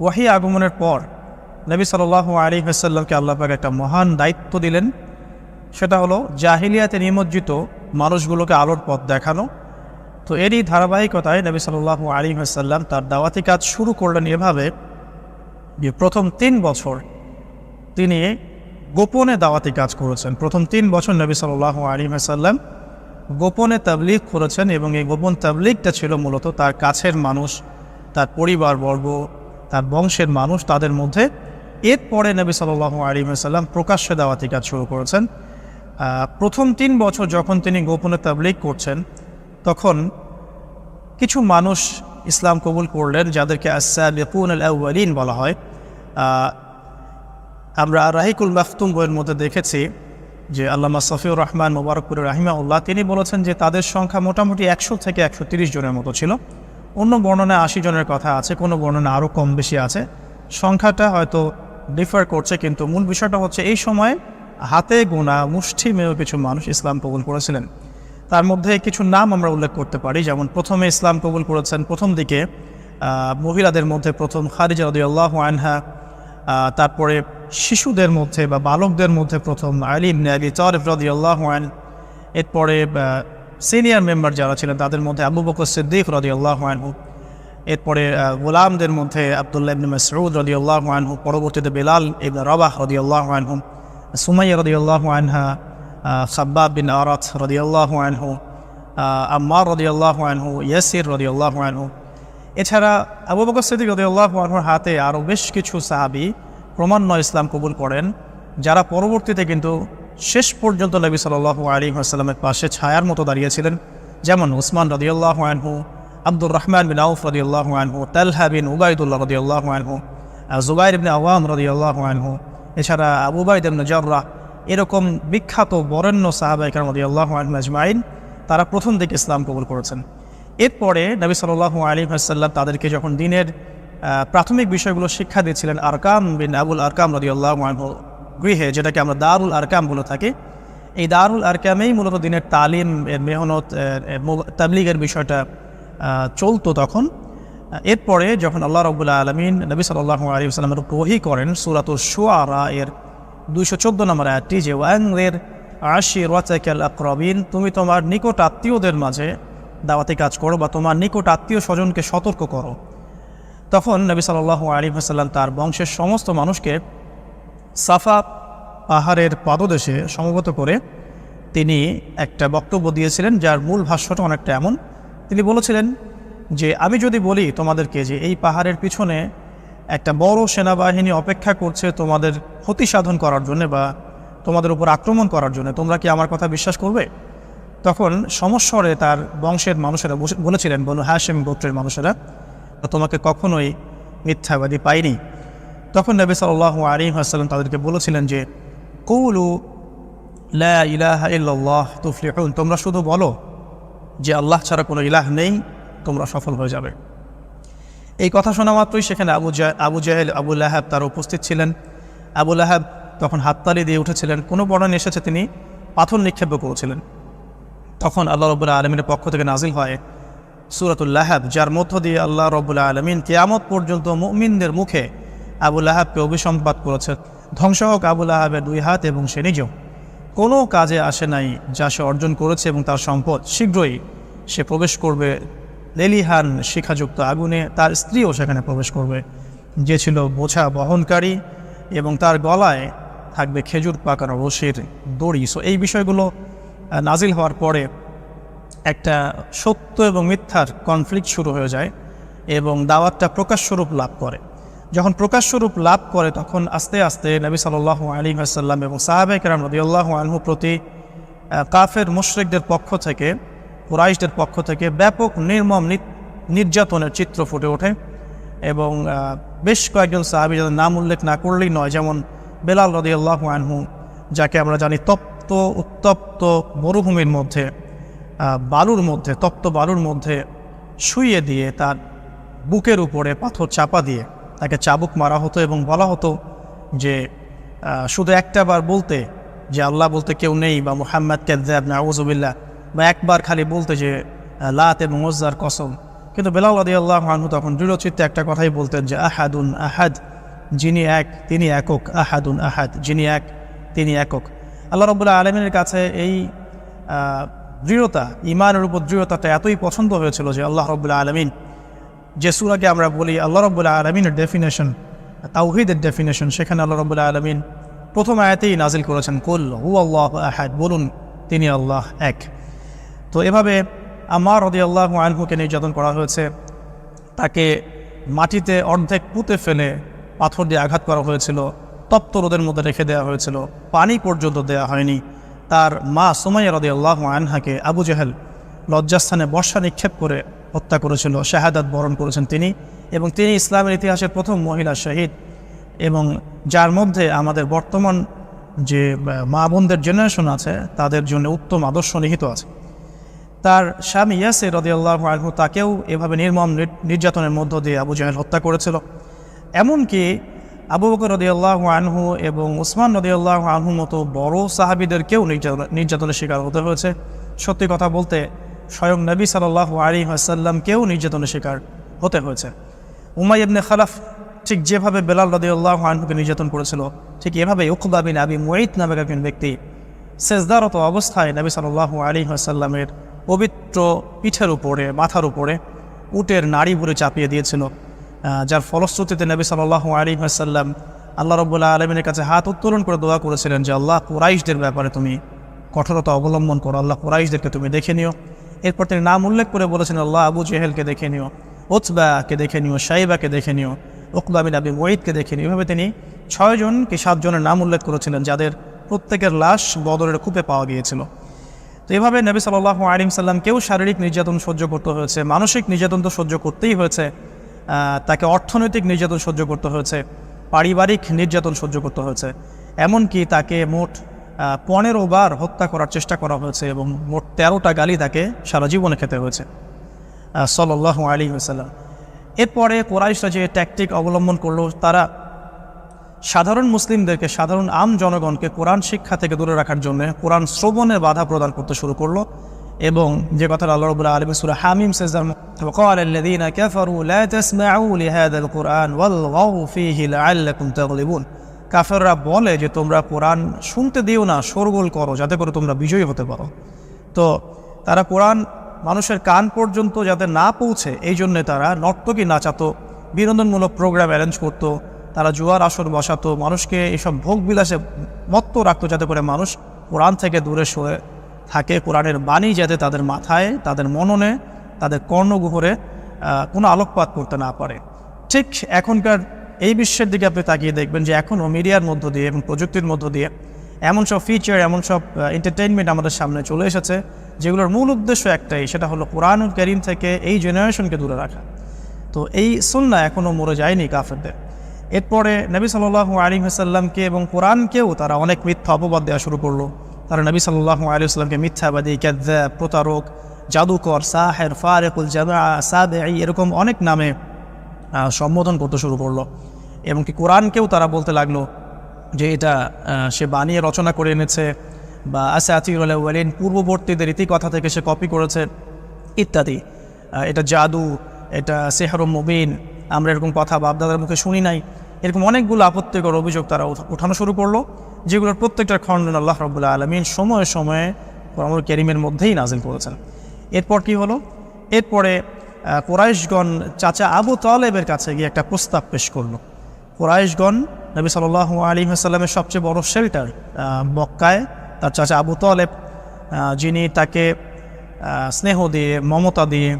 ওয়াহি আগমনের পর নবী সাল আলী হাসাল্লামকে আল্লাপাক একটা মহান দায়িত্ব দিলেন। সেটা হলো জাহিলিয়াতে নিমজ্জিত মানুষগুলোকে আলোর পথ দেখানো। তো এরই ধারাবাহিকতায় নবী সাল্লাহ আলী তার দাওয়াতি কাজ শুরু করলেন এভাবে যে প্রথম তিন বছর তিনি গোপনে দাওয়াতি কাজ করেছেন। প্রথম তিন বছর নবী সাল্লাহ আলী গোপনে তাবলিগ করেছেন এবং এই গোপন তাবলিগটা ছিল মূলত তার কাছের মানুষ, তার পরিবারবর্গ তার বংশের মানুষ তাদের মধ্যে। এরপরে নবী সাল্লাহ আলী সাল্লাম প্রকাশ্যে দাওয়াতি কাজ শুরু করেছেন। প্রথম তিন বছর যখন তিনি গোপনে তাবলিগ করছেন, তখন কিছু মানুষ ইসলাম কবুল করলেন, যাদেরকে আসাবিকুন আউ্বালিন বলা হয়। আমরা রাহিকুল মাফতুম বইয়ের মধ্যে দেখেছি যে আল্লামা সফিউর রহমান মুবারকপুর রাহিমা উল্লাহ তিনি বলেছেন যে তাদের সংখ্যা মোটামুটি একশো থেকে একশো জনের মতো ছিল। অন্য বর্ণনায় আশি জনের কথা আছে, কোনো বর্ণনা আরও কম বেশি আছে। সংখ্যাটা হয়তো ডিফার করছে, কিন্তু মূল বিষয়টা হচ্ছে এই সময় হাতে গোনা মুষ্টি মেয়েও কিছু মানুষ ইসলাম কবুল করেছিলেন। তার মধ্যে কিছু নাম আমরা উল্লেখ করতে পারি, যেমন প্রথমে ইসলাম কবুল করেছেন, প্রথম দিকে মহিলাদের মধ্যে প্রথম খারিজা রদিয়াল্লাহ আনহা তারপরে শিশুদের মধ্যে বা বালকদের মধ্যে প্রথম আলিম আলী তরিফ রদিয়াল্লাহ আন এরপরে সিনিয়র মেম্বার যারা ছিলেন তাদের মধ্যে আবু বকর সিদ্দিক রদিয়াল্লাহ আনহু এরপরে গোলামদের মধ্যে আবদুল্লাহ ইবনে মাসউদ রদিয়াল্লাহু আনহু পরবর্তীতে বেলাল ইবনে রবাহ রদিয়াল্লাহু আনহু সুমাইয়া রদিয়াল্লাহু আনহা আহ, খাব্বাব বিন আরাত রদিয়াল্লাহু আনহু আহ, আম্মার রদিয়াল্লাহু আনহু ইয়াসির রদিয়াল্লাহু আনহু। এছাড়া আবু বকর সিদ্দিক রদিয়াল্লাহু আনহুর হাতে আরও বেশ কিছু সাহাবি ক্রমান্বয় ইসলাম কবুল করেন যারা পরবর্তীতে কিন্তু শেষ পর্যন্ত নবী সাল্লাল্লাহু আলাইহি ওয়াসাল্লামের পাশে ছায়ার মতো দাঁড়িয়েছিলেন, যেমন উসমান রদিয়াল্লাহু আনহু, আব্দুর রহমান বিন আউফ রদিয়াল্লাহু আনহু, তালহা বিন উবাইদুল্লাহ রদিয়াল্লাহু আনহু জুবাইর ইবনে আওয়াম রদিয়াল্লাহু আনহু, এছাড়া আবু বাইদ ইবনে জাররাহ এরকম বিখ্যাত বরেণ্য সাহাবাইকার রদিয়াল্লাহু আনহু আজমাইন, তারা প্রথম দিকে ইসলাম কবুল করেছেন। এরপরে নবী সাল্লাল্লাহু আলী হাসাল্লাম তাদেরকে যখন দিনের প্রাথমিক বিষয়গুলো শিক্ষা দিয়েছিলেন, আরকাম বিন আবুল আরকাম রদিয়াল্লাহু আনহু গৃহে, যেটাকে আমরা দারুল আরকাম বলে থাকি। এই দারুল আরকামেই মূলত দিনের তালিম এর মেহনত তাবলিগের বিষয়টা চলতো তখন। এরপরে যখন আল্লাহ রবুল্লা আলমিন নবী সাল্লাহ আলী সাল্লামের ওহি করেন সুরাতুল শুয়ারা এর দুইশো চোদ্দ নম্বর আয়াতটি যে ওয়াংরের আশি রাচাকাল আকরবিন তুমি তোমার নিকট আত্মীয়দের মাঝে দাওয়াতি কাজ করো বা তোমার নিকট আত্মীয় স্বজনকে সতর্ক করো। তখন নবী সাল্লাহ আলী হাসাল্লাম তার বংশের সমস্ত মানুষকে সাফা পাহাড়ের পাদদেশে সমবেত করে তিনি একটা বক্তব্য দিয়েছিলেন, যার মূল ভাষ্যটা অনেকটা এমন। তিনি বলেছিলেন যে, আমি যদি বলি তোমাদেরকে যে এই পাহাড়ের পিছনে একটা বড় সেনাবাহিনী অপেক্ষা করছে তোমাদের ক্ষতি সাধন করার জন্য বা তোমাদের উপর আক্রমণ করার জন্য, তোমরা কি আমার কথা বিশ্বাস করবে? তখন সমস্বরে তার বংশের মানুষেরা বলেছিলেন বনু হাসেম গোত্রের মানুষেরা তোমাকে কখনোই মিথ্যাবাদী পাইনি। তখন নবী সাল্লাহ আলী আসাল্লাম তাদেরকে বলেছিলেন যে, কৌলু লা ইলাহা ইল্লাল্লাহ তোমরা শুধু বলো যে, আল্লাহ ছাড়া কোনো ইলাহ নেই, তোমরা সফল হয়ে যাবে। এই কথা শোনা মাত্রই সেখানে আবু জা, আবু জাহেল আবুল লাহাব তার উপস্থিত ছিলেন। আবুল লাহাব তখন হাততালি দিয়ে উঠেছিলেন। কোনো বর্ণনা এসেছে তিনি পাথর নিক্ষেপ করেছিলেন। তখন আল্লাহ রবুল্লাহ আলমিনের পক্ষ থেকে নাজিল হয় সুরাতুল্লাহাব যার মধ্য দিয়ে আল্লাহ রবুল্লাহ আলমিন কেয়ামত পর্যন্ত মুমিনদের মুখে আবুল আহাবকে অভিসম্পাদ করেছে। ধ্বংস হোক আবুল আহাবের দুই হাত এবং সে নিজেও। কোনো কাজে আসে নাই যা সে অর্জন করেছে এবং তার সম্পদ। শীঘ্রই সে প্রবেশ করবে লেলিহান শিখাযুক্ত আগুনে। তার স্ত্রীও সেখানে প্রবেশ করবে। যে ছিল বোঝা বহনকারী এবং তার গলায় থাকবে খেজুর পাকানো রশির দড়ি। সো এই বিষয়গুলো নাজিল হওয়ার পরে একটা সত্য এবং মিথ্যার কনফ্লিক্ট শুরু হয়ে যায় এবং দাওয়াতটা প্রকাশস্বরূপ লাভ করে। যখন প্রকাশ্যরূপ লাভ করে, তখন আস্তে আস্তে নবী সাল্লাহ আলী আসাল্লাম এবং সাহাবে কেরাম রদিউল্লাহ আনহু প্রতি কাফের মুশরিকদের পক্ষ থেকে, কুরাইশদের পক্ষ থেকে ব্যাপক নির্মম নির্যাতনের চিত্র ফুটে ওঠে এবং বেশ কয়েকজন সাহাবি যাদের নাম উল্লেখ না করলেই নয়, যেমন বেলাল রদিউল্লাহ আনহু, যাকে আমরা জানি তপ্ত, উত্তপ্ত মরুভূমির মধ্যে বালুর মধ্যে, তপ্ত বালুর মধ্যে শুইয়ে দিয়ে তার বুকের উপরে পাথর চাপা দিয়ে তাকে চাবুক মারা হতো এবং বলা হতো যে শুধু একটা বার বলতে যে আল্লাহ বলতে কেউ নেই বা মুহাম্মদ কেদ্দাব নাউজুবিল্লাহ বা একবার খালি বলতে যে লাত এবং ওজ্জার কসম। কিন্তু বেলাল আদি আল্লাহ আনহু তখন দৃঢ়চিত্তে একটা কথাই বলতেন যে, আহাদুন আহাদ, যিনি এক, তিনি একক, আহাদুন আহাদ, যিনি এক, তিনি একক। আল্লাহ রবুল্লাহ আলমিনের কাছে এই দৃঢ়তা ইমানের উপর দৃঢ়তাটা এতই পছন্দ হয়েছিল যে আল্লাহ রবুল্লাহ আলমিন যে সুরাকে আমরা বলি আল্লাহ রবুল্লাহ আলমিনের ডেফিনেশন তাওহিদের ডেফিনেশন সেখানে আল্লাহ রবুল্লাহ আলমিন প্রথম আয়াতেই নাজিল করেছেন, কুল হু আল্লাহ আহাদ বলুন, তিনি আল্লাহ এক তো এভাবে আমার রদি আল্লাহ আনহুকে নির্যাতন করা হয়েছে, তাকে মাটিতে অর্ধেক পুঁতে ফেলে পাথর দিয়ে আঘাত করা হয়েছিল, তপ্ত রোদের মধ্যে রেখে দেওয়া হয়েছিল, পানি পর্যন্ত দেওয়া হয়নি। তার মা সুমাইয়া রদি আল্লাহ আনহাকে আবু জেহেল লজ্জাস্থানে বর্ষা নিক্ষেপ করে হত্যা করেছিল, শাহাদাত বরণ করেছেন তিনি এবং তিনি ইসলামের ইতিহাসের প্রথম মহিলা শহীদ এবং যার মধ্যে আমাদের বর্তমান যে মা বোনদের জেনারেশন আছে, তাদের জন্য উত্তম আদর্শ নিহিত আছে। তার স্বামী ইয়াসে রদিয়াল্লাহ আনহু তাকেও এভাবে নির্মম নির- নির্যাতনের মধ্য দিয়ে আবু জাহেল হত্যা করেছিল। এমনকি আবু বকর রদিয়াল্লাহ আনহু এবং উসমান রদিয়াল্লাহ আনহু মতো বড় সাহাবিদেরকেও নির্যাতন, নির্যাতনের শিকার হতে হয়েছে। সত্যি কথা বলতে স্বয়ং নবী সাল্লাহ আলী আসাল্লামকেও নির্যাতনের শিকার হতে হয়েছে। উমাই ইবনে খালাফ ঠিক যেভাবে বেলাল রদিয়াল্লাহ আনহুকে নির্যাতন করেছিল, ঠিক এভাবে বিন আবি মুঈত নামক একজন ব্যক্তি সেজদারত অবস্থায় নবী সাল্লাহ আলী আসাল্লামের পবিত্র পিঠের উপরে, মাথার উপরে উটের নাড়ি ভরে চাপিয়ে দিয়েছিল যার ফলশ্রুতিতে নবী সাল্লাহ আলী আসাল্লাম আল্লাহ রব্বুল্লাহ আলমিনের কাছে হাত উত্তোলন করে দোয়া করেছিলেন যে, আল্লাহ কুরাইশদের ব্যাপারে তুমি কঠোরতা অবলম্বন করো, আল্লাহ কুরাইশদেরকে তুমি দেখে নিও। এরপর তিনি নাম উল্লেখ করে বলেছেন, আল্লাহ আবু জেহেলকে দেখে নিও ওতবাকে দেখে নিও সাইবাকে দেখে নিও বিন আবি মঈদকে দেখে নিও। এভাবে তিনি ছয়জন কি সাতজনের নাম উল্লেখ করেছিলেন, যাদের প্রত্যেকের লাশ বদরের কূপে পাওয়া গিয়েছিল। তো এভাবে নবী সাল্লাহ আলিম সাল্লামকেও শারীরিক নির্যাতন সহ্য করতে হয়েছে, মানসিক নির্যাতন তো সহ্য করতেই হয়েছে তাকে অর্থনৈতিক নির্যাতন সহ্য করতে হয়েছে, পারিবারিক নির্যাতন সহ্য করতে হয়েছে, এমনকি তাকে মোট পনেরো বার হত্যা করার চেষ্টা করা হয়েছে এবং মোট তেরোটা গালি তাকে সারা জীবনে খেতে হয়েছে সাল্লাহ আলী সাল্লাম এরপরে কোরাইশরা যে ট্যাকটিক অবলম্বন করলো তারা সাধারণ মুসলিমদেরকে সাধারণ আম জনগণকে কোরআন শিক্ষা থেকে দূরে রাখার জন্য কোরআন শ্রবণের বাধা প্রদান করতে শুরু করলো এবং যে কথা আল্লাহ রবুল্লাহ আলম সুরা হামিম সেজার وقال الذين كفروا لا تسمعوا لهذا القرآن والغوا فيه لعلكم تغلبون কাফেররা বলে যে, তোমরা কোরআন শুনতে দিও না, শোরগোল করো, যাতে করে তোমরা বিজয়ী হতে পারো। তো তারা কোরআন মানুষের কান পর্যন্ত যাতে না পৌঁছে, এই জন্যে তারা নর্তকী নাচাতো, বিনোদনমূলক প্রোগ্রাম অ্যারেঞ্জ করতো, তারা জুয়ার আসর বসাতো, মানুষকে এসব ভোগ বিলাসে মত্ত রাখতো, যাতে করে মানুষ কোরআন থেকে দূরে সরে থাকে। কোরআনের বাণী যাতে তাদের মাথায়, তাদের মননে, তাদের কর্ণগুহরে কোনো আলোকপাত করতে না পারে। ঠিক এখনকার এই বিশ্বের দিকে আপনি তাকিয়ে দেখবেন যে এখনও মিডিয়ার মধ্য দিয়ে এবং প্রযুক্তির মধ্য দিয়ে এমন সব ফিচার এমন সব এন্টারটেইনমেন্ট আমাদের সামনে চলে এসেছে, যেগুলোর মূল উদ্দেশ্য একটাই, সেটা হলো কোরআনুল করিম থেকে এই জেনারেশনকে দূরে রাখা। তো এই সুন্না এখনও মরে যায়নি কাফেরদের। এরপরে নবী সাল্লাহু আলী হাসাল্লামকে এবং কোরআনকেও তারা অনেক মিথ্যা অপবাদ দেওয়া শুরু করল। তারা নবী সাল্লাহু আলী আসলামকে মিথ্যাবাদী ক্যাদ্দা প্রতারক, জাদুকর, সাহের, ফারেকুল জামা সাবে এরকম অনেক নামে সম্বোধন করতে শুরু করল। এবং কি কোরআনকেও তারা বলতে লাগল যে এটা সে বানিয়ে রচনা করে এনেছে বা আসে আতিউল ওয়ালিন, পূর্ববর্তীদের ইতিকথা থেকে সে কপি করেছে, ইত্যাদি। এটা জাদু, এটা সেহরম মুবিন, আমরা এরকম কথা বাপদাদার মুখে শুনি নাই। এরকম অনেকগুলো আপত্তিকর অভিযোগ তারা উঠা- উঠানো শুরু করল, যেগুলোর প্রত্যেকটার খণ্ডন আল্লাহ রবুল্লাহ আলমিন সময়ে সময়ে কোরআনুল কেরিমের মধ্যেই নাজিল করেছেন। এরপর কি হলো? এরপরে কোরাইশগণ চাচা আবু তালেবের কাছে গিয়ে একটা প্রস্তাব পেশ করল। কোরাইশগণ নবী সাল আলী হাসাল্লামের সবচেয়ে বড় শেল্টার মক্কায় তার চাচা আবু তালেব যিনি তাকে স্নেহ দিয়ে, মমতা দিয়ে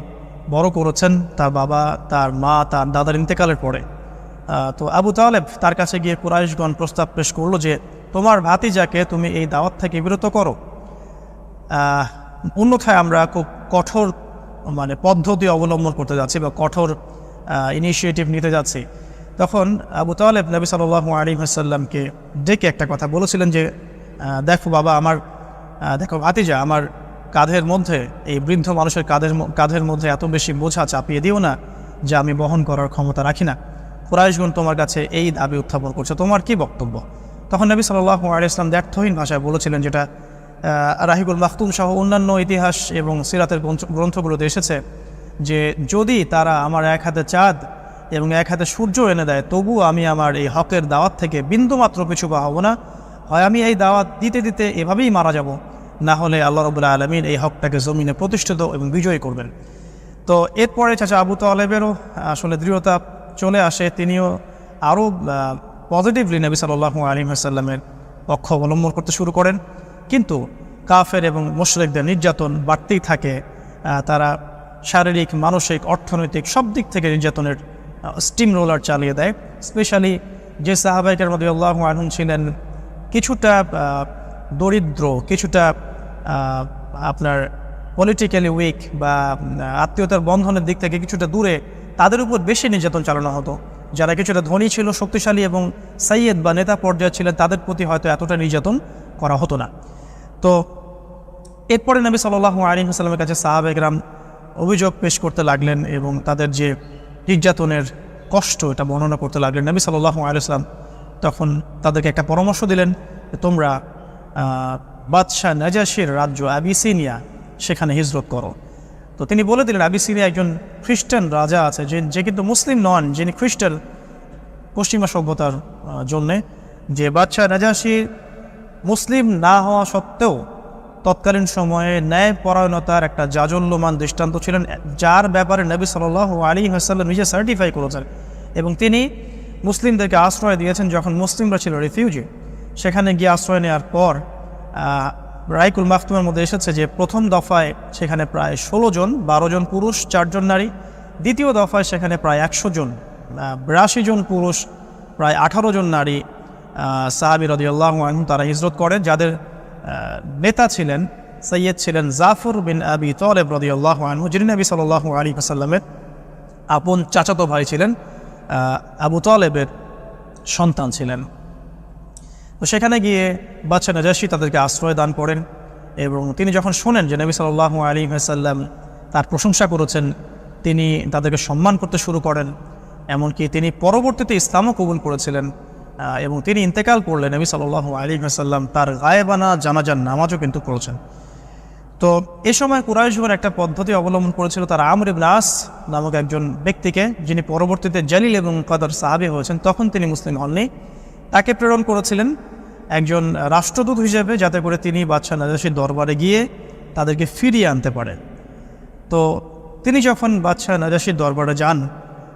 বড় করেছেন তার বাবা, তার মা, তার দাদার ইন্তেকালের পরে। তো আবু তালেব তার কাছে গিয়ে কুরাইশগণ প্রস্তাব পেশ করল যে, তোমার ভাতিজাকে তুমি এই দাওয়াত থেকে বিরত করো। অন্যথায় আমরা খুব কঠোর মানে পদ্ধতি অবলম্বন করতে যাচ্ছি বা কঠোর ইনিশিয়েটিভ নিতে যাচ্ছি। তখন আবু তালেব নবী সাল আলী হাসাল্লামকে ডেকে একটা কথা বলেছিলেন যে দেখো বাবা, আমার দেখো ভাতিজা, আমার কাঁধের মধ্যে, এই বৃদ্ধ মানুষের কাঁধের কাঁধের মধ্যে এত বেশি বোঝা চাপিয়ে দিও না যা আমি বহন করার ক্ষমতা রাখি না। কুরাইশগুন তোমার কাছে এই দাবি উত্থাপন করছে। তোমার কি বক্তব্য? তখন নবী সাল্লাহ আলী ইসলাম দ্ব্যর্থহীন ভাষায় বলেছিলেন যেটা রাহিবুল মাহতুম সহ অন্যান্য ইতিহাস এবং সিরাতের গ্রন্থ- গ্রন্থগুলোতে এসেছে যে, যদি তারা আমার এক হাতে চাঁদ এবং এক হাতে সূর্য এনে দেয় তবু আমি আমার এই হকের দাওয়াত থেকে বিন্দুমাত্র পিছু পা হব না। হয় আমি এই দাওয়াত দিতে দিতে এভাবেই মারা যাব, না হলে আল্লাহ রবুল্লা আলমিন এই হকটাকে জমিনে প্রতিষ্ঠিত এবং বিজয়ী করবেন। তো এরপরে চাচা আবু তালেবেরও আসলে দৃঢ়তা চলে আসে, তিনিও আরও পজিটিভলি নবী সাল্লাহ আলিম হাসাল্লামের পক্ষ অবলম্বন করতে শুরু করেন। কিন্তু কাফের এবং মুশরিকদের নির্যাতন বাড়তেই থাকে তারা শারীরিক, মানসিক, অর্থনৈতিক সব দিক থেকে নির্যাতনের স্টিম রোলার চালিয়ে দেয়। স্পেশালি যে সাহাবাইকের মধ্যে আল্লাহ আহম ছিলেন, কিছুটা দরিদ্র, কিছুটা আপনার পলিটিক্যালি উইক বা আত্মীয়তার বন্ধনের দিক থেকে কিছুটা দূরে, তাদের উপর বেশি নির্যাতন চালানো হতো। যারা কিছুটা ধনী ছিল, শক্তিশালী এবং সাইয়েদ বা নেতা পর্যায়ে ছিলেন, তাদের প্রতি হয়তো এতটা নির্যাতন করা হতো না। তো এরপরে নবী সাল্লাহ আলী হাসালামের কাছে সাহাবেগরাম অভিযোগ পেশ করতে লাগলেন এবং তাদের যে নির্যাতনের কষ্ট এটা বর্ণনা করতে লাগলেন। নবী সাল্লাহ আলিয়াল্লাম তখন তাদেরকে একটা পরামর্শ দিলেন তোমরা বাদশাহ নাজাসির রাজ্য আবিসিনিয়া সেখানে হিজরত করো। তো তিনি বলে দিলেন আবিসিনিয়া একজন খ্রিস্টান রাজা আছে, যে যে কিন্তু মুসলিম নন, যিনি খ্রিস্টান পশ্চিমা সভ্যতার জন্যে। যে বাদশাহ নাজাসি মুসলিম না হওয়া সত্ত্বেও তৎকালীন সময়ে ন্যায় পরায়ণতার একটা জাজল্যমান দৃষ্টান্ত ছিলেন যার ব্যাপারে নবী সাল আলী হাসাল্লাম নিজে সার্টিফাই করেছেন। এবং তিনি মুসলিমদেরকে আশ্রয় দিয়েছেন যখন মুসলিমরা ছিল রিফিউজি সেখানে গিয়ে আশ্রয় নেওয়ার পর রাইকুল মাহতুমের মধ্যে এসেছে যে প্রথম দফায় সেখানে প্রায় ষোলো জন বারো জন পুরুষ চারজন নারী। দ্বিতীয় দফায় সেখানে প্রায় একশো জন বিরাশি জন পুরুষ প্রায় আঠারো জন নারী আহ, সাহাবি রদিয়াল্লাহ তারা হিজরত করেন যাদের নেতা ছিলেন সৈয়দ ছিলেন জাফর বিন আবি তলেব রদিয়াল্লাহ আনহু, যিনি নবী সাল্লাহ আলী আসাল্লামের আপন চাচাতো ভাই ছিলেন আবু তলেবের সন্তান ছিলেন। তো সেখানে গিয়ে বাচ্চা নাজাসি তাদেরকে আশ্রয় দান করেন এবং তিনি যখন শোনেন যে নবী সাল্লাহ আলী সাল্লাম তার প্রশংসা করেছেন, তিনি তাদেরকে সম্মান করতে শুরু করেন। এমনকি তিনি পরবর্তীতে ইসলামও কবুল করেছিলেন। এবং তিনি ইন্তেকাল করলেন নবী সাল্লাহ আলী সাল্লাম তার গায়েবানা জানাজার নামাজও কিন্তু করেছেন তো এ সময় কুরাইশগণ একটা পদ্ধতি অবলম্বন করেছিল তার আমর ইবনে আস নামক একজন ব্যক্তিকে, যিনি পরবর্তীতে জালিল এবং কদর সাহাবি হয়েছেন, তখন তিনি মুসলিম হননি। তাকে প্রেরণ করেছিলেন একজন রাষ্ট্রদূত হিসেবে, যাতে করে তিনি বাদশাহ নাজাসির দরবারে গিয়ে তাদেরকে ফিরিয়ে আনতে পারেন। তো তিনি যখন বাদশাহ নাজাসির দরবারে যান,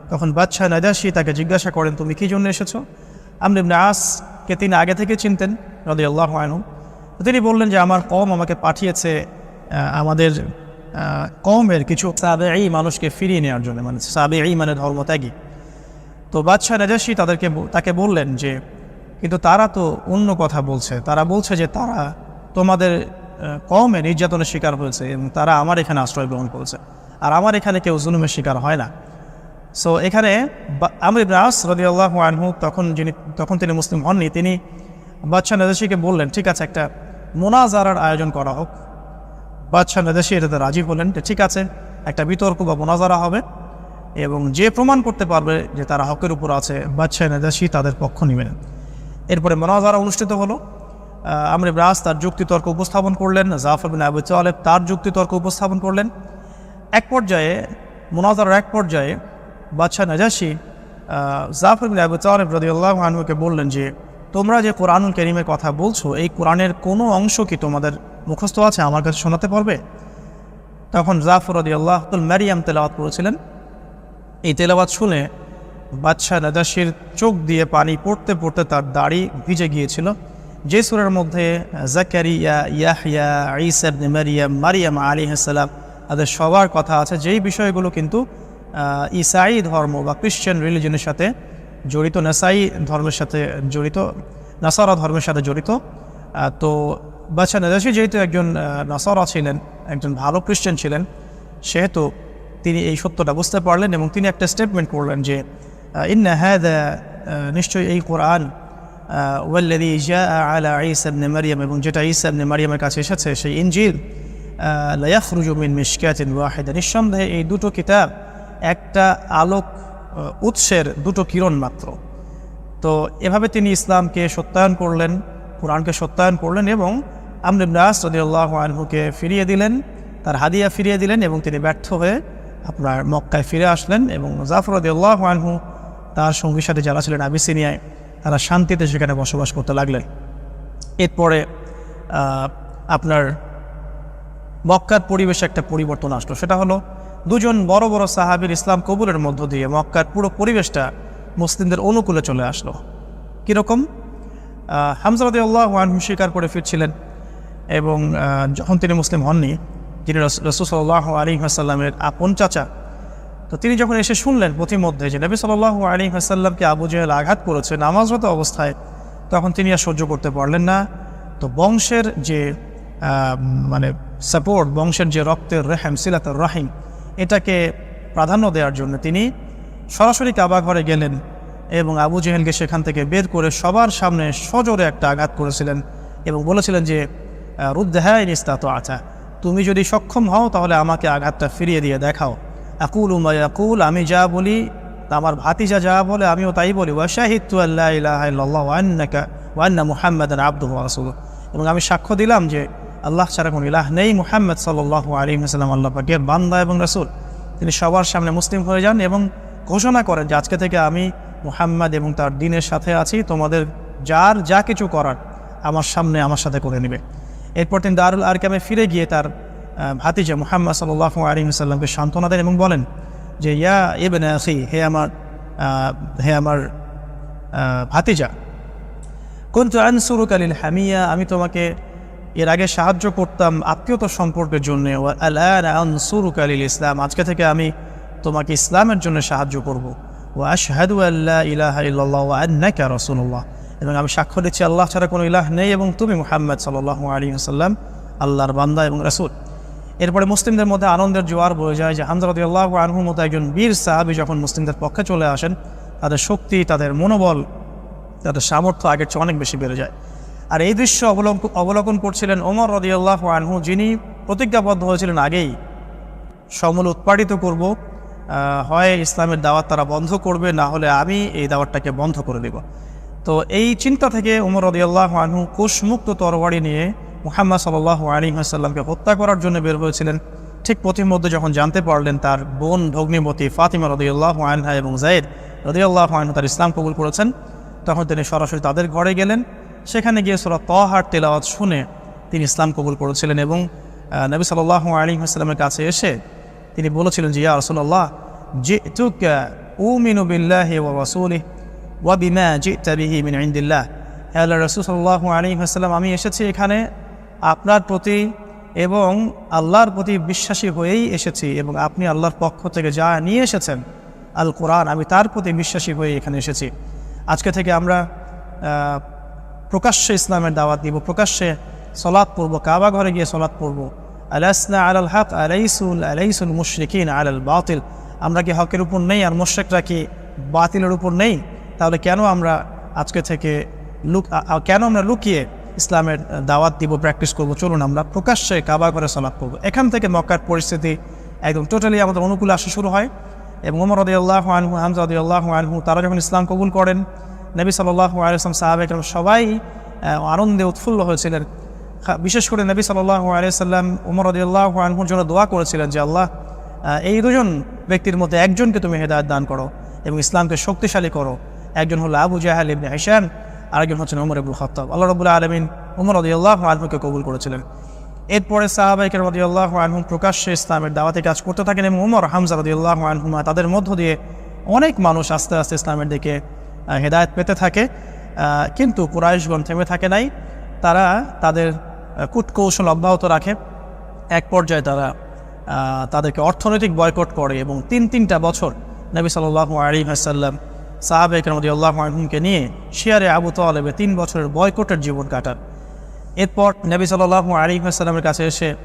তখন বাদশাহ নাজাসি তাকে জিজ্ঞাসা করেন, তুমি কী জন্য এসেছ? আমর ইবনে আসকে তিনি আগে থেকে চিনতেন রদি আল্লাহ আনহু তিনি বললেন যে, আমার কম আমাকে পাঠিয়েছে আমাদের কমের কিছু সাবে এই মানুষকে ফিরিয়ে নেওয়ার জন্য মানে সাবে এই মানে ধর্মত্যাগী তো বাদশাহ নাজাসি তাদেরকে তাকে বললেন যে, কিন্তু তারা তো অন্য কথা বলছে। তারা বলছে যে, তারা তোমাদের কমে নির্যাতনের শিকার হয়েছে এবং তারা আমার এখানে আশ্রয় গ্রহণ করেছে। আর আমার এখানে কেউ জুলুমের শিকার হয় না। সো এখানে আমর ইবনে আস রদিয়াল্লাহ আনহু তখন যিনি তখন তিনি মুসলিম হননি, তিনি বাদশাহ নাজাসিকে বললেন, ঠিক আছে, একটা মোনাজারার আয়োজন করা হোক। বাদশাহ নাজাসি এটাতে রাজি হলেন যে, ঠিক আছে, একটা বিতর্ক বা মোনাজারা হবে এবং যে প্রমাণ করতে পারবে যে তারা হকের উপর আছে, বাদশাহ নাজাসি তাদের পক্ষ নেবেন এরপরে মোনাজারা অনুষ্ঠিত হলো। আমর ইবনে আস তার যুক্তিতর্ক উপস্থাপন করলেন, জাফর বিন আবু তালেব তার যুক্তিতর্ক উপস্থাপন করলেন। এক পর্যায়ে, মোনাজারার এক পর্যায়ে বাদশাহ নাজাসি জাফর বিন আবু তালেব রদিউল্লাহ বললেন যে, তোমরা যে কোরআনুল করিমের কথা বলছো, এই কোরআনের কোনো অংশ কি তোমাদের মুখস্থ আছে আমার কাছে শোনাতে পারবে? তখন জাফর রদি আল্লাহ ম্যারিয়াম তেলাওয়াত করেছিলেন। এই তেলাওয়াত শুনে বাদশাহ নাজাসির চোখ দিয়ে পানি পড়তে পড়তে তার দাড়ি ভিজে গিয়েছিল। যে সুরের মধ্যে জাকারিয়া ইয়াহিয়া ইসাবনে মারিয়াম মারিয়াম আলী হাসালাম তাদের সবার কথা আছে। যেই বিষয়গুলো কিন্তু ইসাই ধর্ম বা খ্রিশ্চান রিলিজনের সাথে জড়িত, নাসাই ধর্মের সাথে জড়িত, নাসারা ধর্মের সাথে জড়িত। তো বাদশাহ নাজাসি যেহেতু একজন নাসারা ছিলেন, একজন ভালো খ্রিশ্চান ছিলেন, সেহেতু তিনি এই সত্যটা বুঝতে পারলেন এবং তিনি একটা স্টেটমেন্ট করলেন যে ইন্না হ্যাদ নিশ্চয়ই এই কোরআন ওয়াল্লাদি জা আলা ঈসা ইবনে মারিয়াম এবং যেটা ইবনে মারিয়ামের কাছে এসেছে, সেই ইনজিল লায়াখরুজু মিন মিশকাতিন ওয়াহিদা নিঃসন্দেহে এই দুটো কিতাব একটা আলোক উৎসের দুটো কিরণ মাত্র। তো এভাবে তিনি ইসলামকে সত্যায়ন করলেন, কোরআনকে সত্যায়ন করলেন এবং আমর ইবনে আস রাদিয়াল্লাহু আনহুকে ফিরিয়ে দিলেন, তার হাদিয়া ফিরিয়ে দিলেন এবং তিনি ব্যর্থ হয়ে আপনার মক্কায় ফিরে আসলেন এবং জাফরদুল্লাহ আনহু তার সঙ্গীর সাথে যারা ছিলেন আবিসিনিয়ায়, তারা শান্তিতে সেখানে বসবাস করতে লাগলেন। এরপরে আপনার মক্কার পরিবেশে একটা পরিবর্তন আসলো। সেটা হলো দুজন বড় বড় সাহাবির ইসলাম কবুলের মধ্য দিয়ে মক্কার পুরো পরিবেশটা মুসলিমদের অনুকূলে চলে আসলো। কীরকম? হামজারদি আল্লাহ আনহু স্বীকার করে ফিরছিলেন এবং যখন তিনি মুসলিম হননি, যিনি রসুসল্লাহ আলী হাসাল্লামের আপন চাচা, তো তিনি যখন এসে শুনলেন পথিমধ্যে যে নবী সাল্লাহ আলী হাসাল্লামকে আবু জেহেল আঘাত করেছে নামাজরত অবস্থায়, তখন তিনি আর সহ্য করতে পারলেন না। তো বংশের যে মানে সাপোর্ট বংশের যে রক্তের রেহেম, সিলাতের রাহিম এটাকে প্রাধান্য দেওয়ার জন্য তিনি সরাসরি কাবা ঘরে গেলেন এবং আবু জেহেলকে সেখান থেকে বের করে সবার সামনে সজোরে একটা আঘাত করেছিলেন এবং বলেছিলেন যে রুদ্দাহাই নিস্তাত আচা তুমি যদি সক্ষম হও, তাহলে আমাকে আঘাতটা ফিরিয়ে দিয়ে দেখাও। আকুল উমাই আকুল আমি যা বলি তা আমার ভাতিজা যা বলে, আমিও তাই বলি। ওয়াশাহিদু আল্লাহ ইলাহা ওয়ান্না মুহাম্মাদান আবদুহু ওয়া রাসূলুহু। এবং আমি সাক্ষ্য দিলাম যে আল্লাহ ছাড়া কোনো ইলাহ নেই। মুহাম্মদ সাল্লাল্লাহু আলাইহি ওয়াসাল্লাম আল্লাহ পাকের বান্দা এবং রাসূল। তিনি সবার সামনে মুসলিম হয়ে যান এবং ঘোষণা করেন যে, আজকে থেকে আমি মুহাম্মদ এবং তার দিনের সাথে আছি। তোমাদের যার যা কিছু করার আমার সামনে আমার সাথে করে নেবে। এরপর তিনি দারুল আরকামে ফিরে গিয়ে তার ভাতিজা মুহাম্মদ সাল্লাহ আলী সাল্লামকে সান্ত্বনা দেন এবং বলেন যে, ইয়া এবেন আখি, হে আমার হে আমার ভাতিজা, কুন্তু আনসুরুক আলিল হামিয়া, আমি তোমাকে এর আগে সাহায্য করতাম আত্মীয়তা সম্পর্কের জন্য। ইসলাম, আজকে থেকে আমি তোমাকে ইসলামের জন্য সাহায্য করব। ও আশহাদু আল্লাহ এবং আমি সাক্ষ্য দিচ্ছি, আল্লাহ ছাড়া কোনো ইলাহ নেই এবং তুমি মুহাম্মদ সাল্লাল্লাহু আলাইহি ওয়াসাল্লাম, আল্লাহর বান্দা এবং রাসূল। এরপরে মুসলিমদের মধ্যে আনন্দের জোয়ার বয়ে যায় যে হামজা রাদিয়াল্লাহু আনহুর মতো একজন বীর সাহাবী যখন মুসলিমদের পক্ষে চলে আসেন, তাদের শক্তি, তাদের মনোবল, তাদের সামর্থ্য আগের চেয়ে অনেক বেশি বেড়ে যায়। আর এই দৃশ্য অবলম্বন করছিলেন ওমর রদিয়াল্লাহ আনহু, যিনি প্রতিজ্ঞাবদ্ধ হয়েছিলেন আগেই। সমূল উৎপাদিত করব হয় ইসলামের দাওয়াত তারা বন্ধ করবে, না হলে আমি এই দাওয়াতটাকে বন্ধ করে দেব। তো এই চিন্তা থেকে উমর রদিয়াল্লাহ আনহু কোষমুক্ত তরবারি নিয়ে মুহাম্মদ সাল্লাহ আলী হত্যা করার জন্য বের হয়েছিলেন। ঠিক পথিমধ্যে যখন জানতে পারলেন তার বোন ভগ্নিমতী ফাতিমা রদিয়াল্লাহ আনহা এবং জায়েদ রদিয়াল্লাহ আনহু তার ইসলাম কবুল করেছেন, তখন তিনি সরাসরি তাদের ঘরে গেলেন। সেখানে গিয়ে সোরা তহার তেলাওয়াত শুনে তিনি ইসলাম কবুল করেছিলেন এবং নবী সাল্লাহ আলী হাসলামের কাছে এসে তিনি বলেছিলেন যে, ইয়া রসুল্লাহ যে তুক উমিনু বিল্লাহি ওয়া রাসূলিহি ওয়া বিমা জিতা বিহি মিন ইনদিল্লাহ। হে আল্লাহ রসুল সাল্লাহ আলী হাসলাম আমি এসেছি এখানে আপনার প্রতি এবং আল্লাহর প্রতি বিশ্বাসী হয়েই এসেছি এবং আপনি আল্লাহর পক্ষ থেকে যা নিয়ে এসেছেন আল কোরআন আমি তার প্রতি বিশ্বাসী হয়ে এখানে এসেছি। আজকে থেকে আমরা প্রকাশ্যে ইসলামের দাওয়াত দিব, প্রকাশ্যে সলাৎ পড়ব, কাবা ঘরে গিয়ে সলাৎ পড়ব। আলাসনা আলাল হক, আলাইসুল আলাইসুল মুশরিকিন আলাল বাতিল। আমরা কি হকের উপর নেই আর মুশরিকরা কি বাতিলের উপর নেই? তাহলে কেন আমরা আজকে থেকে লুক কেন আমরা লুকিয়ে ইসলামের দাওয়াত দিব প্র্যাকটিস করব? চলুন আমরা প্রকাশ্যে কাবা ঘরে সলাৎ করব এখান থেকে মক্কার পরিস্থিতি একদম টোটালি আমাদের অনুকূলে আসা শুরু হয়। এবং ওমর আল্লাহ আনহু, হামজা আল্লাহ আনহু, তারা যখন ইসলাম কবুল করেন নবী সাল্লাহ আলিয়াম সবাই আনন্দে উৎফুল্ল হয়েছিলেন। বিশেষ করে নবী সাল্লাহ আলিয়াল্লাম উমর রদিয়াল্লাহ আনহুর জন্য দোয়া করেছিলেন যে, আল্লাহ এই দুজন ব্যক্তির মধ্যে একজনকে তুমি হেদায়ত দান করো এবং ইসলামকে শক্তিশালী করো। একজন হলো আবু জাহাল ইবনে হিসাম আরেকজন হচ্ছেন উমর আবুল খত্তাব। আল্লাহ রবুল্লাহ আলমিন উমর রদিয়াল্লাহ আনহুকে কবুল করেছিলেন। এরপরে সাহাবাইকের রদিয়াল্লাহ আনহুম প্রকাশ্যে ইসলামের দাওয়াতে কাজ করতে থাকেন এবং উমর, হামজা রদিয়াল্লাহ আনহুমা তাদের মধ্য দিয়ে অনেক মানুষ আস্তে আস্তে ইসলামের দিকে হেদায়েত পেতে থাকে। কিন্তু কুরাইশগণ থেমে থাকে নাই। তারা তাদের কূটকৌশল অব্যাহত রাখে। এক পর্যায়ে তারা তাদেরকে অর্থনৈতিক বয়কট করে এবং তিন তিনটা বছর নবী সাল্লাহ আলী হাসাল্লাম সাহাবে রদি আল্লাহ আহমকে নিয়ে শিয়ারে আবু তালেবে তিন বছরের বয়কটের জীবন কাটান। এরপর নবী সাল্লাহ আলী কাছে এসে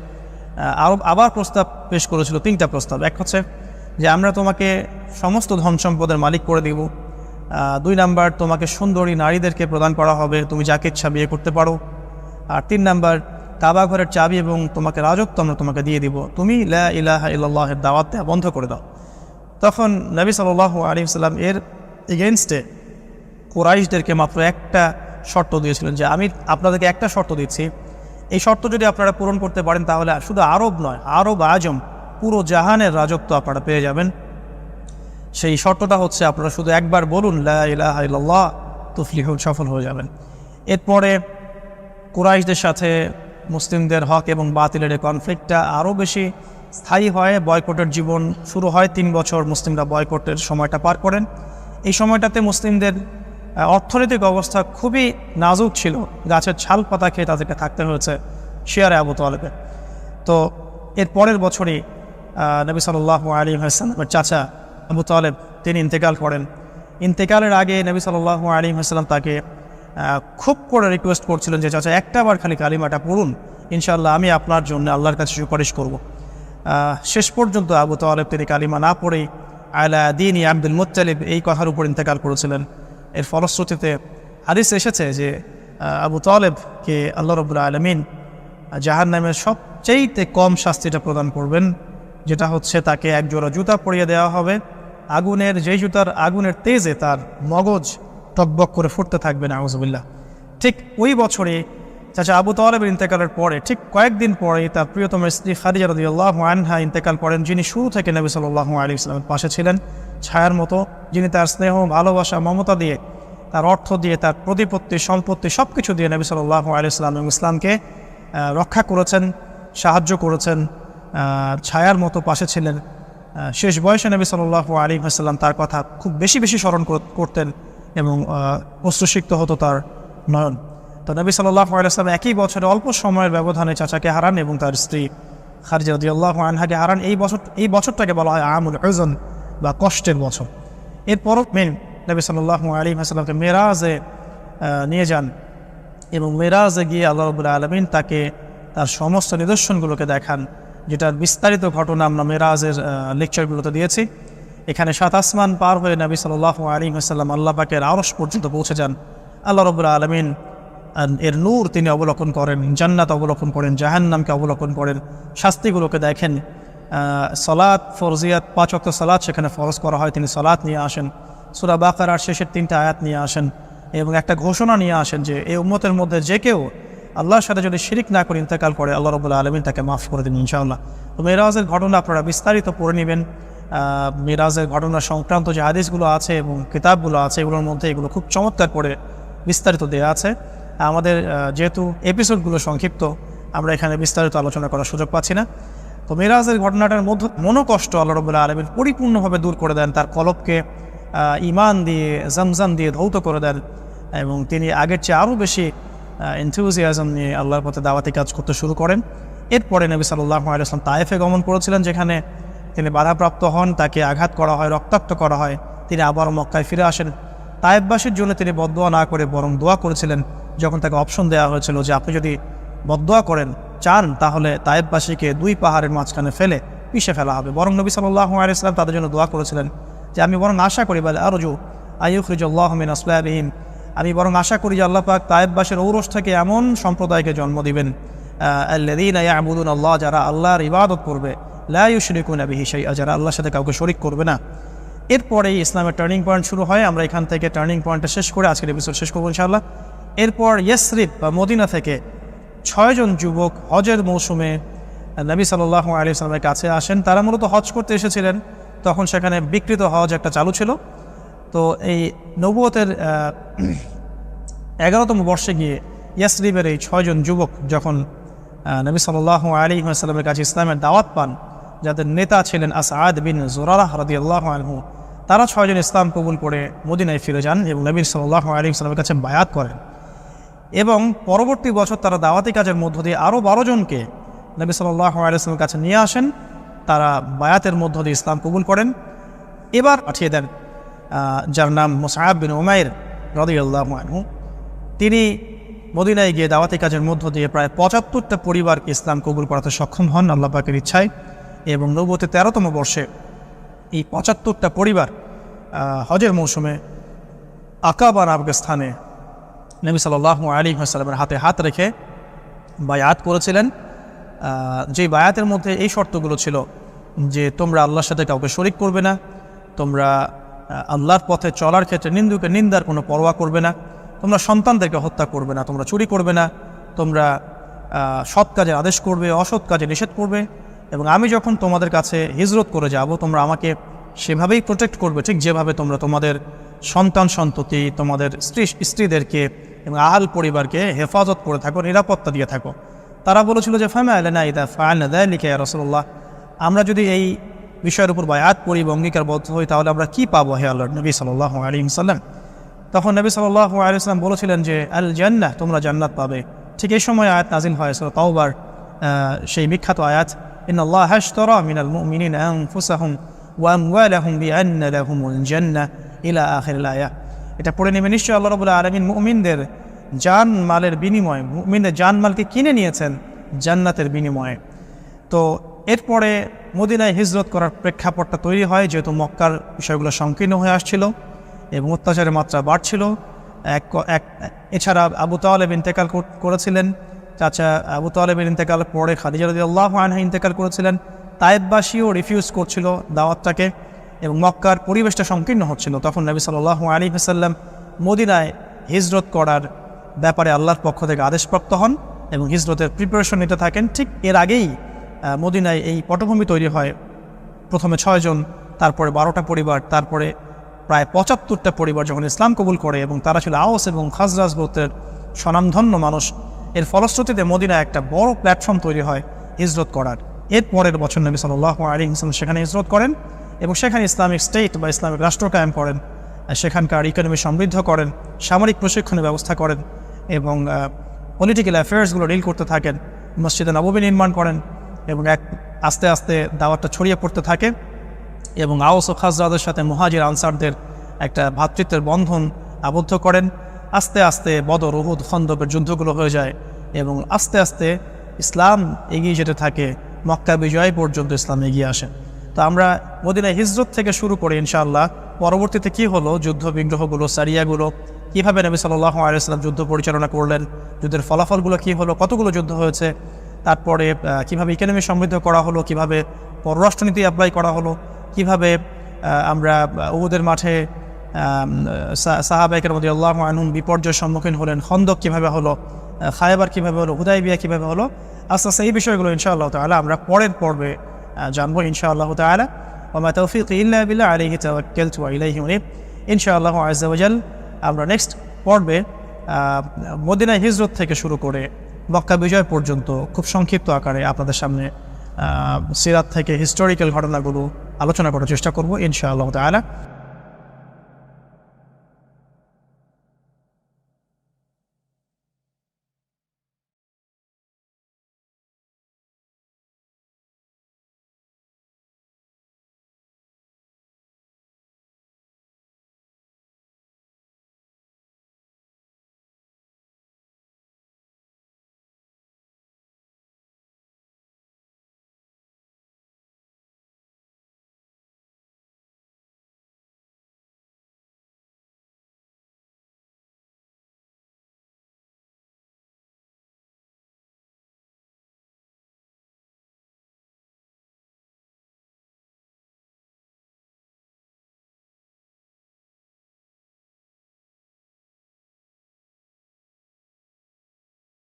আরব আবার প্রস্তাব পেশ করেছিল। তিনটা প্রস্তাব। এক হচ্ছে যে, আমরা তোমাকে সমস্ত ধন সম্পদের মালিক করে দিব। দুই নাম্বার, তোমাকে সুন্দরী নারীদেরকে প্রদান করা হবে। তুমি যাকে ইচ্ছা বিয়ে করতে পারো। আর তিন নাম্বার, কাবা ঘরের চাবি এবং তোমাকে রাজত্ব আমরা তোমাকে দিয়ে দিব। তুমি লা ইলাহা ইল্লাল্লাহের দাওয়াত দেওয়া বন্ধ করে দাও। তখন নবী সাল্লাহ আলী সাল্লাম এর এগেনস্টে কোরাইশদেরকে মাত্র একটা শর্ত দিয়েছিলেন যে, আমি আপনাদেরকে একটা শর্ত দিচ্ছি। এই শর্ত যদি আপনারা পূরণ করতে পারেন তাহলে শুধু আরব নয়, আরব আজম, পুরো জাহানের রাজত্ব আপনারা পেয়ে যাবেন। সেই শর্তটা হচ্ছে আপনারা শুধু একবার বলুন, লা ইলাহা ইল্লাল্লাহ তুফলিহুন, সফল হয়ে যাবেন। এরপরে কুরাইশদের সাথে মুসলিমদের হক এবং বাতিলের এই কনফ্লিক্টটা আরও বেশি স্থায়ী হয়। বয়কটের জীবন শুরু হয় তিন বছর মুসলিমরা বয়কটের সময়টা পার করেন। এই সময়টাতে মুসলিমদের অর্থনৈতিক অবস্থা খুবই নাজুক ছিল। গাছের ছাল পাতা খেয়ে তাদেরকে থাকতে হয়েছে শেয়ারে আবু তালেবে তো এর পরের বছরই নবী সাল্লাহ আলী হাসলামের চাচা আবু তালেব, তিনি ইন্তেকাল করেন। ইন্তেকালের আগে নবী সাল্লাহ আলী হাসলাম তাকে খুব করে রিকোয়েস্ট করছিলেন যে, চাচা, একটা বার খালি কালিমাটা পড়ুন। ইনশাল্লাহ আমি আপনার জন্য আল্লাহর কাছে সুপারিশ করব। শেষ পর্যন্ত আবু তালেব তিনি কালিমা না পড়েই আলা দিন আব্দুল মুত্তালিব এই কথার উপর ইন্তেকাল করেছিলেন। এর ফলশ্রুতিতে হাদিস এসেছে যে আবু তালেবকে আল্লাহ রবুল্লা আলমিন জাহান নামের সবচেয়েতে কম শাস্তিটা প্রদান করবেন, যেটা হচ্ছে তাকে এক জোড়া জুতা পরিয়ে দেওয়া হবে। আগুনের, যেই জুতার আগুনের তেজে তার মগজ টকবক করে ফুটতে থাকবে না আউজবিল্লা ঠিক ওই বছরে চাচা আবু তালেবের ইন্তেকালের পরে, ঠিক কয়েকদিন পরে তার প্রিয়তম স্ত্রী খাদিজা রদিউল্লাহ আনহা ইন্তেকাল করেন, যিনি শুরু থেকে নবী সাল্লাহ আলী ইসলামের পাশে ছিলেন, ছায়ার মতো, যিনি তার স্নেহ, ভালোবাসা, মমতা দিয়ে, তার অর্থ দিয়ে, তার প্রতিপত্তি, সম্পত্তি সব কিছু দিয়ে নবী সাল্লাহ আলী ইসলাম এবং ইসলামকে রক্ষা করেছেন, সাহায্য করেছেন ছায়ার মতো পাশে ছিলেন। শেষ বয়সে নবী সাল্লাহ আলী হাসাল্লাম তার কথা খুব বেশি বেশি স্মরণ করতেন এবং অশ্রুসিক্ত হতো তার নয়ন। তো নবী সাল্লাহ আলাইসলাম একই বছরে অল্প সময়ের ব্যবধানে চাচাকে হারান এবং তার স্ত্রী খারজা আল্লাহ আনহাকে হারান। এই বছর, এই বছরটাকে বলা হয় আমুল হজন বা কষ্টের বছর। এরপরও মেন নবী সাল্লাহ আলী হাসাল্লামকে মেরাজে নিয়ে যান এবং মেরাজে গিয়ে আল্লাহ আলমিন তাকে তার সমস্ত নিদর্শনগুলোকে দেখান। যেটার বিস্তারিত ঘটনা আমরা মেরাজের লেকচারগুলোতে দিয়েছি। এখানে সাত আসমান পার হয়ে নবী সাল্লাহ আলী হাসাল্লাম আল্লাহ পাকের আরস পর্যন্ত পৌঁছে যান। আল্লাহ রবুল্লা আলমিন এর নূর তিনি অবলোকন করেন, জান্নাত অবলোকন করেন, জাহান্নামকে অবলোকন করেন। শাস্তিগুলোকে দেখেন সলাৎ ফরজিয়াত, পাঁচ অক্ত সলাৎ সেখানে ফরজ করা হয়, তিনি সলাৎ নিয়ে আসেন। সুরা বাকার শেষের তিনটা আয়াত নিয়ে আসেন এবং একটা ঘোষণা নিয়ে আসেন যে এই উম্মতের মধ্যে যে কেউ আল্লাহর সাথে যদি শিরিক না করে ইন্তেকাল করে, আল্লাহ রবুল্লা আলমিন তাকে মাফ করে দিন ইনশাআল্লাহ। তো মেরাজের ঘটনা আপনারা বিস্তারিত পড়ে নেবেন। মেরাজের ঘটনা সংক্রান্ত যে আদেশগুলো আছে এবং কিতাবগুলো আছে, এগুলোর মধ্যে এগুলো খুব চমৎকার করে বিস্তারিত দেওয়া আছে। আমাদের যেহেতু এপিসোডগুলো সংক্ষিপ্ত, আমরা এখানে বিস্তারিত আলোচনা করার সুযোগ পাচ্ছি না। তো মেরাজের ঘটনাটার মধ্যে, মনোকষ্ট আল্লাহ রবুল্লাহ আলমিন পরিপূর্ণভাবে দূর করে দেন। তার কলবকে ইমান দিয়ে, জমজম দিয়ে ধৌত করে দেন এবং তিনি আগের চেয়ে আরও বেশি এনথিউজিয়াজম নিয়ে আল্লাহর পথে দাওয়াতি কাজ করতে শুরু করেন। এরপরে নবী সাল্লাহ আলাইসলাম তায়েফে গমন করেছিলেন, যেখানে তিনি বাধাপ্রাপ্ত হন, তাকে আঘাত করা হয়, রক্তাক্ত করা হয়। তিনি আবার মক্কায় ফিরে আসেন। তায়েববাসীর জন্য তিনি বদোয়া না করে বরং দোয়া করেছিলেন, যখন তাকে অপশন দেওয়া হয়েছিল যে আপনি যদি বদোয়া করেন, চান, তাহলে তায়েববাসীকে দুই পাহাড়ের মাঝখানে ফেলে পিষে ফেলা হবে। বরং নবী সাল্লাহ আলাইসলাম তাদের জন্য দোয়া করেছিলেন যে, আমি বরং আশা করি, বলে আরজু আইয়ুখরিজুল্লাহমিন আসলাবিহীন আমি বরং আশা করি যে আল্লাহ পাক তায়েববাসের ঔরস থেকে এমন সম্প্রদায়কে জন্ম দিবেন আল্লাদিন আল্লাহ যারা আল্লাহর ইবাদত করবে লাইশরিকুন সেই যারা আল্লাহর সাথে কাউকে শরিক করবে না। এরপরেই ইসলামের টার্নিং পয়েন্ট শুরু হয়। আমরা এখান থেকে টার্নিং পয়েন্টটা শেষ করে আজকের এপিসোড শেষ করব ইনশাআল্লাহ। এরপর ইয়সরিফ বা মদিনা থেকে ছয়জন যুবক হজের মৌসুমে নবী সাল্লাহ আলী সাল্লামের কাছে আসেন। তারা মূলত হজ করতে এসেছিলেন। তখন সেখানে বিকৃত হজ একটা চালু ছিল। তো এই নবুয়তের এগারোতম বর্ষে গিয়ে ইয়াসরিবের এই ছয়জন যুবক যখন নবী সাল্লাহ আলী সাল্লামের কাছে ইসলামের দাওয়াত পান, যাদের নেতা ছিলেন আসাদ বিন জোরারাহ রদি আল্লাহ আলহু তারা ছয়জন ইসলাম কবুল করে মদিনায় ফিরে যান এবং নবী সাল্লাহ আলী সাল্লামের কাছে বায়াত করেন। এবং পরবর্তী বছর তারা দাওয়াতি কাজের মধ্য দিয়ে আরও বারো জনকে নবী সাল্লাহ আলাইসলামের কাছে নিয়ে আসেন। তারা বায়াতের মধ্য দিয়ে ইসলাম কবুল করেন। এবার পাঠিয়ে দেন যার নাম মোসাহাব বিন উমাইর রদিউল্লাহ আনহু। তিনি মদিনায় গিয়ে দাওয়াতি কাজের মধ্য দিয়ে প্রায় পঁচাত্তরটা পরিবারকে ইসলাম কবুল করাতে সক্ষম হন আল্লাহ পাকের ইচ্ছায় এবং নবতে তেরোতম বর্ষে এই পঁচাত্তরটা পরিবার হজের মৌসুমে আকাবা নামক স্থানে নবী সাল্লাহ আলী সাল্লামের হাতে হাত রেখে বায়াত করেছিলেন। যে বায়াতের মধ্যে এই শর্তগুলো ছিল যে তোমরা আল্লাহর সাথে কাউকে শরিক করবে না, তোমরা আল্লাহর পথে চলার ক্ষেত্রে নিন্দুকে নিন্দার কোনো পরোয়া করবে না। তোমরা সন্তানদেরকে হত্যা করবে না, তোমরা চুরি করবে না, তোমরা সৎ কাজে আদেশ করবে, অসৎ কাজে নিষেধ করবে এবং আমি যখন তোমাদের কাছে হিজরত করে যাব, তোমরা আমাকে সেভাবেই প্রোটেক্ট করবে, ঠিক যেভাবে তোমরা তোমাদের সন্তান সন্ততি, তোমাদের স্ত্রী, স্ত্রীদেরকে এবং আহাল পরিবারকে হেফাজত করে থাকো, নিরাপত্তা দিয়ে থাকো। তারা বলেছিল যে, ফামা আলে না ইদা ফায়ন লিখে রসল্লাহ আমরা যদি এই বিষয়ের উপর বায়াত পড়ি বা অঙ্গীকারবদ্ধ হই, তাহলে আমরা কী পাবো হে আল্লাহ নবী সাল্লাহ আলী সাল্লাম তখন নবী সাল্লাহ আলিয়াল্লাম বলেছিলেন যে আল জান্নাহ তোমরা জান্নাত পাবে। ঠিক এই সময় আয়াত নাজিল হয় তাওবার সেই বিখ্যাত আয়াত ইন আল্লাহ হাশতরা মিনাল মুমিনিন আনফুসাহুম ওয়া আমওয়ালাহুম বিআন্না লাহুমুল জান্নাহ ইলা আখিরিল আয়াহ এটা পড়ে নেবে নিশ্চয়ই আল্লাহ রাব্বুল আলামিন মুমিনদের জান মালের বিনিময়ে, মুমিনদের জান মালকে কিনে নিয়েছেন জান্নাতের বিনিময়ে। তো এরপরে মদিনায় হিজরত করার প্রেক্ষাপটটা তৈরি হয়, যেহেতু মক্কার বিষয়গুলো সংকীর্ণ হয়ে আসছিল এবং অত্যাচারের মাত্রা বাড়ছিল। এক এক এছাড়া আবু তালেব ইন্তেকাল করেছিলেন। চাচা আবু তালেবের ইন্তেকালের পরে খাদিজা রদি আল্লাহ আনহা ইন্তেকাল করেছিলেন। তায়েববাসীও রিফিউজ করছিল দাওয়াতটাকে এবং মক্কার পরিবেশটা সংকীর্ণ হচ্ছিল। তখন নবী সাল্লাহ আলী হাসাল্লাম মদিনায় হিজরত করার ব্যাপারে আল্লাহর পক্ষ থেকে আদেশপ্রাপ্ত হন এবং হিজরতের প্রিপারেশন নিতে থাকেন। ঠিক এর আগেই মদিনায় এই পটভূমি তৈরি হয়। প্রথমে ছয়জন তারপরে বারোটা পরিবার, তারপরে প্রায় পঁচাত্তরটা পরিবার যখন ইসলাম কবুল করে এবং তারা ছিল আওস এবং খাজরাজ গোত্রের স্বনামধন্য মানুষ, এর ফলশ্রুতিতে মদিনায় একটা বড় প্ল্যাটফর্ম তৈরি হয় হিজরত করার। এর পরের বছর নবী সাল্লাহ আলী ইসলাম সেখানে হিজরত করেন এবং সেখানে ইসলামিক স্টেট বা ইসলামিক রাষ্ট্র কায়েম করেন। সেখানকার ইকোনমি সমৃদ্ধ করেন, সামরিক প্রশিক্ষণের ব্যবস্থা করেন এবং পলিটিক্যাল অ্যাফেয়ার্সগুলো ডিল করতে থাকেন, মসজিদে নবমী নির্মাণ করেন। এবং এক আস্তে আস্তে দাওয়াতটা ছড়িয়ে পড়তে থাকে এবং আওস ও খাজরাদের সাথে মুহাজির আনসারদের একটা ভ্রাতৃত্বের বন্ধন আবদ্ধ করেন। আস্তে আস্তে বদর, উহুদ, খন্দকের যুদ্ধগুলো হয়ে যায় এবং আস্তে আস্তে ইসলাম এগিয়ে যেতে থাকে। মক্কা বিজয় পর্যন্ত ইসলাম এগিয়ে আসে। তো আমরা মদিনায় হিজরত থেকে শুরু করে ইনশাআল্লাহ পরবর্তীতে কি হলো? যুদ্ধ বিগ্রহগুলো, সারিয়াগুলো, কীভাবে নবী সাল্লাহ আলিয়াল্লাম যুদ্ধ পরিচালনা করলেন? যুদ্ধের ফলাফলগুলো কী হলো? কতগুলো যুদ্ধ হয়েছে? তারপরে কীভাবে ইকোনমি সমৃদ্ধ করা হলো, কীভাবে পররাষ্ট্রনীতি অ্যাপ্লাই করা হলো, কীভাবে আমরা উহুদের মাঠে সাহাবাইকের মধ্যে আল্লাহ আনহুম বিপর্যয়ের সম্মুখীন হলেন, খন্দক কীভাবে হলো খায়বার কীভাবে হলো হুদাইবিয়া কীভাবে হলো, আস্তে আস্তে এই বিষয়গুলো ইনশাআল্লাহ তাআলা আমরা পরের পর্বে জানব ইনশাআল্লাহ তাআলা। ওমা তৌফিক ইল্লা বিল্লাহ আলাইহি তাওয়াক্কালতু ওয়া ইলাইহি উনীব। ইনশাআল্লাহ ওয়াজাল আমরা নেক্সট পর্বে মদিনা হিজরত থেকে শুরু করে মক্কা বিজয় পর্যন্ত খুব সংক্ষিপ্ত আকারে আপনাদের সামনে সিরাত থেকে হিস্টোরিক্যাল ঘটনাগুলো আলোচনা করার চেষ্টা করব, ইনশাআল্লাহ তাআলা।